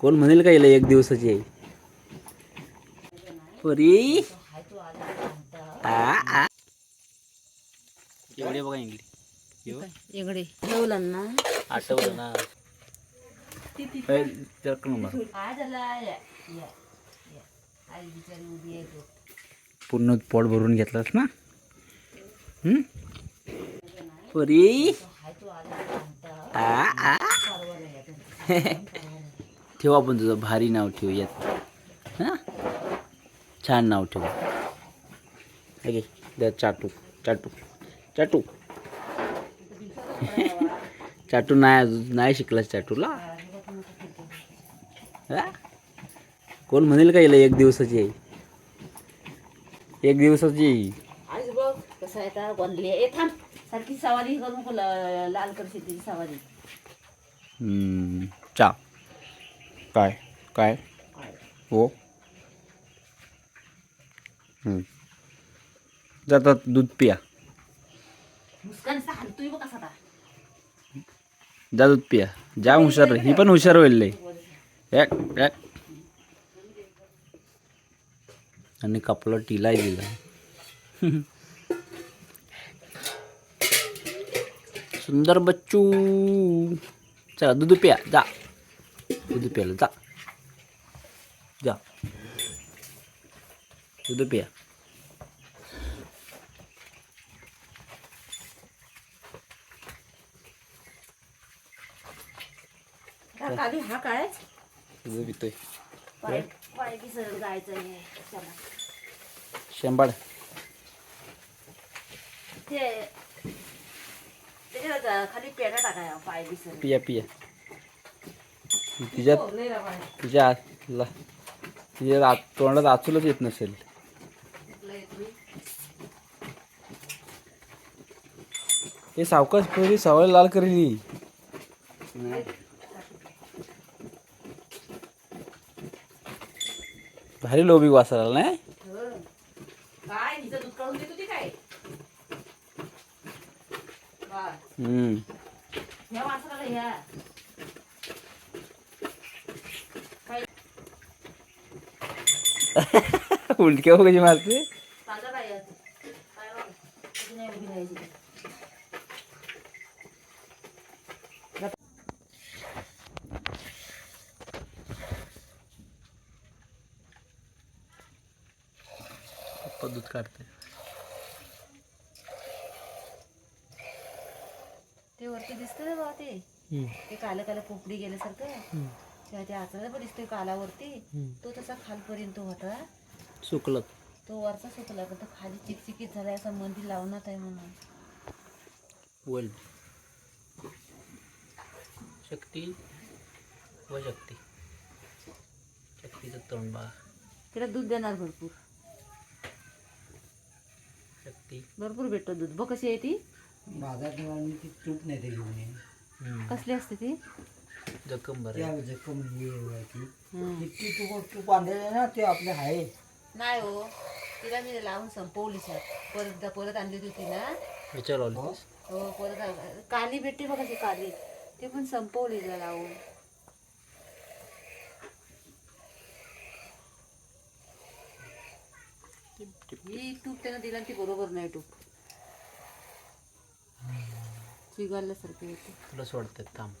कोण म्हणेल का हिला एक दिवसाची? आहे परी. आ, आ. एवढे बघा इंग्लिश. इकडे ठेवलं ना. आठवलं ना आई पूर्ण पोट भरून घेतलास ना? हम्म? परी. आ, आ. ठेव आपण तुझं भारी नाव ठेवू यात. हां? छान नाव ठेवू. ओके द्या चाटू चाटू चाटू. चाटू नाही अजून नाही शिकलास चाटूला? हा? कोण म्हणेल का हिला एक दिवसाची आहे एक दिवसाची आज बघ कसं आहे बनली ए थांब. सारखी सवारी करू नको ल- लाल तिची सवारी. हम्म, चा. काय? काय? हो. हम्म. जातात दूध पिया. जा दूध पिया. जा हुशार. ही पण हुशार होईल लय. एक एक. आणि कपला टिलाय दिला. सुंदर बच्चू. चला दूध पिया. जा. दूध प्यायला जा जा दूध पिया काली हा काय? दूध पितोय शेंबाड. ते खाली पेढा टाकाय पाय पिया पिया. तिच्यात हो. तिच्या तिच्या आत तोंडात आचूलच येत नसेल. हे सावकाश पोरी सवय लाल करेली भारी लोबी वासाला नाही हं. काय हिचं दूध काढून देत होती काय वा. हम्म. ह्या माणसाला ह्या काय उलट्या कशी मारते. दूध काढते. ते वरती दिसतं ना बा ते. ते काला काला पोपडी गेल्यासारखं. तेव्हा ते आचरा पण दिसतोय कालावरती. तो तसा खालपर्यंत होता. सुकलं तो वरचा सुकला पण तो खाली चिकचिकीत झालाय असं मंदिर लावण्यात आहे म्हणून. वेल. शक्ती व शक्ती. शक्तीचं तोंड बा तिला दूध देणार भरपूर. शक्ती. भरपूर भेटतो दूध. बघ कशी आहे ती? बाजार ठेवायला ती तूप नाही ते घेऊन कसली असते ती? जखम बरं त्या जखम हे आहे ती. इतकी तूप आणलेलं ना ते आपले आहे. नाही हो तिला मी लावून संपवली सर. परत परत आणली होती ती ना विचार हो. हो परत आ- काली भेटते बघा ती काली. ते पण संपवली तिला लावून. ही तूप त्यानं दिला आणि ती बरोबर नाही तूप. चिघाल्यासारखी होते तुला सोडतात थांब.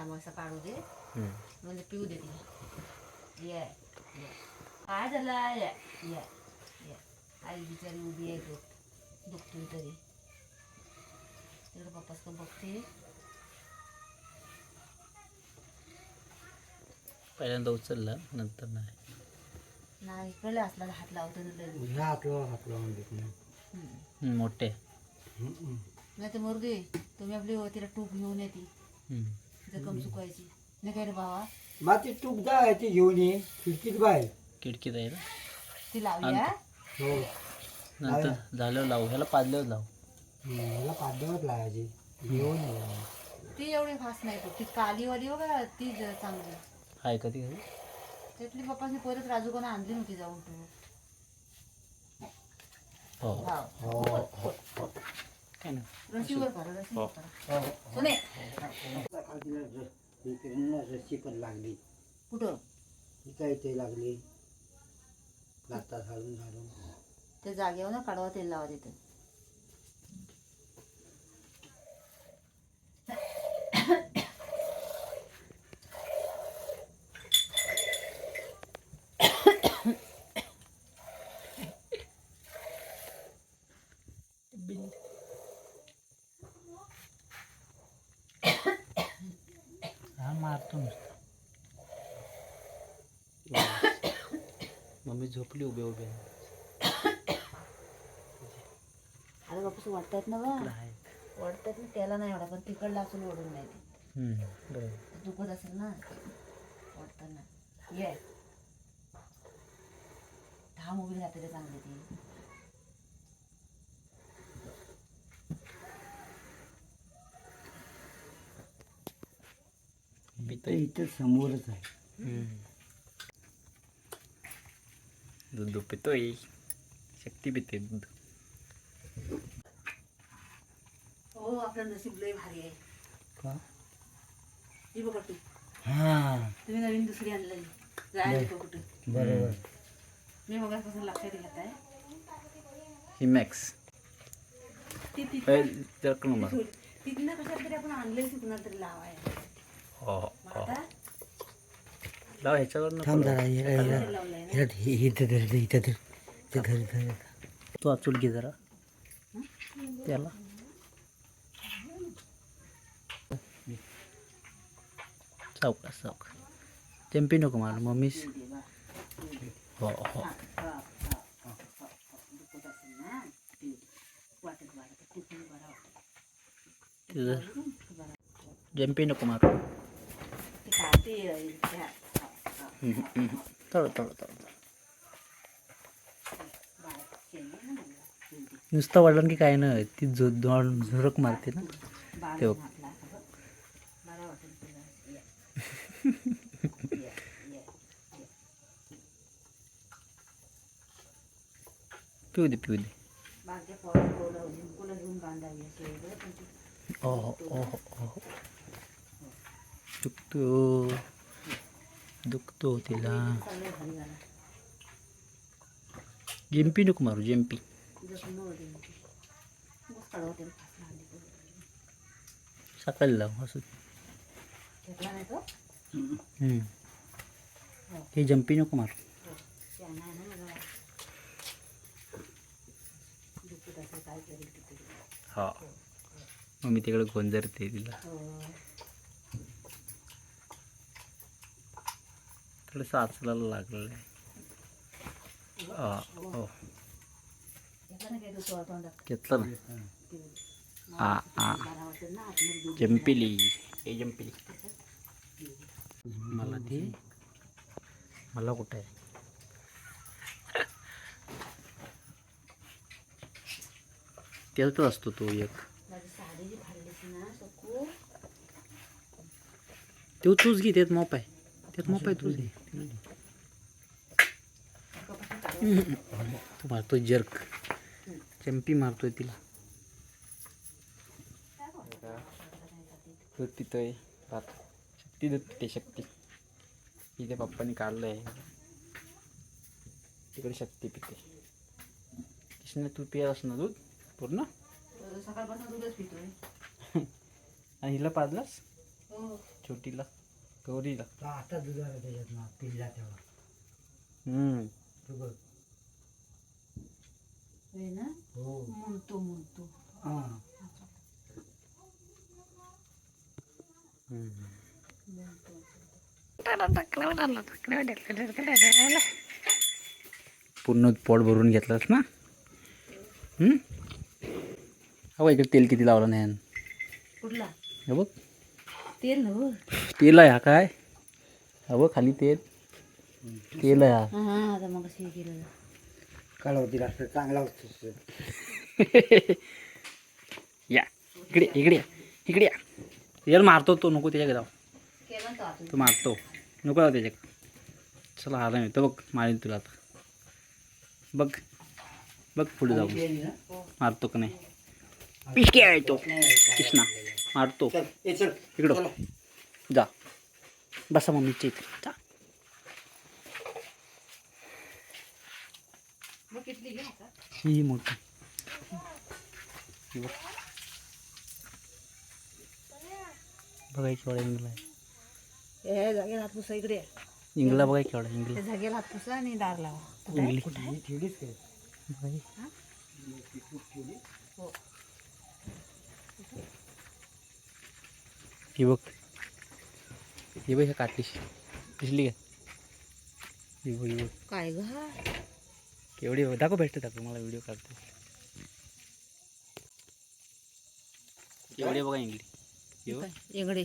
तांबासा काढू दे. म्हणजे पिऊ दे तिला ये ये. काय झालं या या या. आई बिचारी उभी आहे तो दुखतोय तरी. तिकडे पप्पाच का बघते. पहिल्यांदा उचलला नंतर नाही. नाही इकडे असला हात लावतो हातला हात लावून देत नाही. मोठे. नाही तर मरू दे तुम्ही आपली तिला टूप घेऊन येते. जखम नाही काय रे बाबा मग ती तूप जा ती घेऊन ये खिडकीत बाहेर. खिडकीत आहे ना? ती लावूया. हो. नंतर झाल्यावर लावू. ह्याला पाजल्यावर लावू. मला पाठवत लावायची. घेऊन ये. ती एवढी फास्ट नाही ती. कालीवाली बघा ती ज- चांगली. आहे का ती? त्यातली पप्पाने परत राजूकोना आणली नव्हती जाऊन. टूप हो हो. काय नाही रशीवर करा रशीवर करा सुने खालतीला र- इकडे ना रस्सी पण लागली कुठं ही काय ते लागली लागतात घालून घालून त्या जागेवर ना काढवा तेल लावा तिथं मारतो नुसतं. मम्मी झोपली उभे उभे. अरे बापूस वाटतात ना वाटतात ना त्याला नाही एवढा पण तिकडला असून ओढून नाही ते बरोबर. दुखत असेल ना? वाटतं ये. दहा मूवी राहते चांगले ते. इथं इथं समोरच आहे. दूध पितोय शक्ती पिते दूध हो आपलं नशीब लय भारी आहे. का? ही बघा तू. हा. तुम्ही नवीन दुसरी आणलेली जायला कुठे. बरोबर. मी मगापासून लक्षात घेत आहे. ही मॅक्स ती ती नंबर तिथनं कशात तरी आपण आणलेली कुणाला तरी लावाय हो लाव ह्याच्यावर थांब जरा हिला हिला तेल लावलंय ना? हिला हि- इथं धर इथं धर ते धर धर. तू अचूल घे जरा. त्याला चौका चौका चंपी नको मार मम्मीस. हो हो. जंपी नको मारू तळ तळ तळ नुसतं वाढलं की काय नाही ती झो दोन झुरक मारते ना ते बघ. पिऊ दे पिऊ दे ओ हो दुखतो. दुखतो तिला. जिंपी नको मारू जिंपी सकाळी लाव असं. हे जंपी नको मारू. हा. मग मी तिकडे गोंजरते तिला. हो थोडं साचलायला लागलेलं आहे हा, घेतला ना? हा हा. जंपिली ए जंपिली मला ती मला कुठं आहे? त्यातच असतो तो एक. तो तूच घे त्यात मोप आहे. त्यात मोप आहे तूच घे. तू मारतोय जर्क चंपी मारतोय तिला. दूध पितोय भात. शक्ती दूध पिते शक्ती. इथे पप्पानी काढलं आहे तिकडे शक्ती पिते. कृष्ण तू पियास ना दूध? पूर्ण? सकाळपासून दूधच पितोय. आणि हिला पाजलास? हो. छोटीला गौरीला. आता ना पिल्ला तेव्हा हम्म. ना? हो. म्हणतो म्हणतो हा. पूर्ण पोट भरून घेतलंस ना? हम्म? अहो इकडे तेल किती लावलं नाही. कुठला? हे बघ. तेल ना हो तेल आहे हा काय? हा बघ खाली तेल. तेल आहे हा. हा हा आता मग केलं कळवतील असं चांगला असतो या इकडे इकडे या. इकडे या. याला मारतो तो नको त्याच्याकडे जाऊ. तो मारतो. नको जाऊ त्याच्याकडे. चला आला मी. तो बघ मारीन तुला आता. बघ बघ पुढे जाऊ मारतो का नाही? पिशके आहे तो. कृष्णा मारतो. इकडं. जा. बसा मम्मीच्या इथे जा मग किती घे आता ही मोठी. बघ. केवढा इंगला आहे जागेला हात पुसा इकडे. इंगला बघा केवढा इंगला जागेला हात पुसा आणि दार लावा? ही काय बघा ही. बघ. ही बघ ह्या काटलीशी दिसली का? ही बघ ही बघ. काय ग? हा केवढी दाखव भेटते दाखव मला व्हिडिओ काढते. केवढी बघा इंगली बघ एंगडे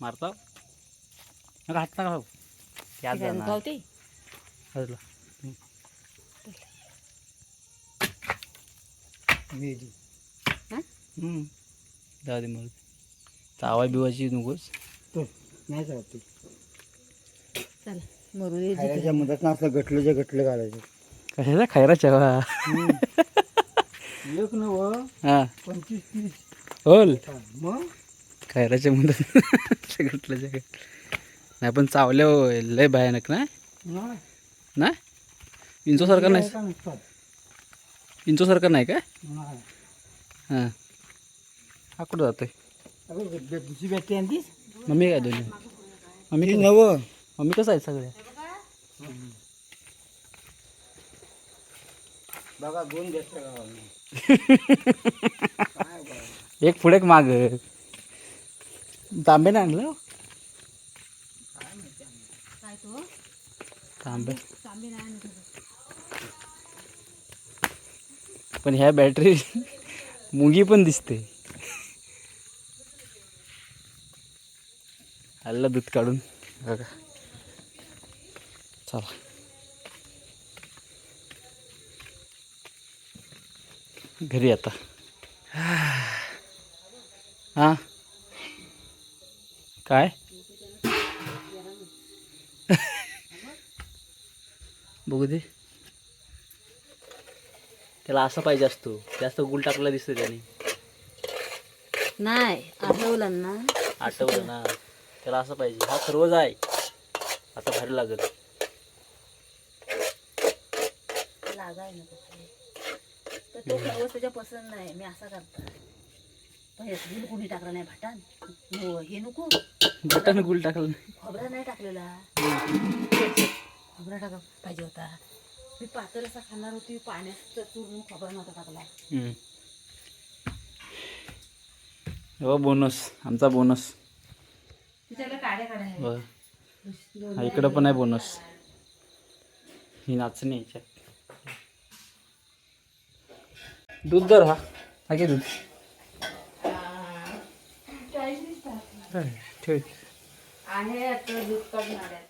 मारता नका हात नका भाऊ याद गावते. जाऊ दे मग. चावा बिवाची नकोस. तो नाही चालत ते. चल मरू दे मदत असलं गटलं जे गटलं घालायचं. कशाचा? खायरा चवा एक नव हा. पंचवीस तीस. होल. मग? खैराच्या मुलं सगळं जगत नाही पण चावल्या होय, लय भयानक ना? नाही. ना? इंचोसारखा नाही इंचोसारखा नाही का? हां. हा कुठं बे- दुसरी बॅटरी आणतीस? मम्मी काय दोन्ही? मम्मी नव. मम्मी कसं आहे सगळ्या? बघा दोन. एक पुढे एक माग. तांबे नाही आणलं? काय तो? तांबे. पण ह्या बॅटरी मुंगी पण दिसते. आलं दूध काढून. बघा. चला. घरी आता. हां? काय? बघू दे. त्याला असं पाहिजे असतो. जास्त गुल टाकला दिसतो त्याने. नाही आठवलं ना. आठवलं ना. त्याला असं पाहिजे. हा सर्वच आहे आता भारी लागत लागाय खाली. तर तो त्याच्या पसंत नाही. मी असा करता. पण हे दूध कोणी टाकलं नाही भाटान हो, हे नको. बटन गुल टाकलं खोबरा नाही टाकलेला. खोबरा टाका पाहिजे होता. मी पातळ असा खाणार होती पाण्यात चुरून खोबरा नव्हता टाकला. हम्म. हो बोनस आमचा बोनस तिच्याकडे काड्या हा इकडं पण आहे बोनस ही नाचणी आहे याच्यात. दूध दर हा. हा घे दूध. ठेव. आहे आता दूध काढून आल्यात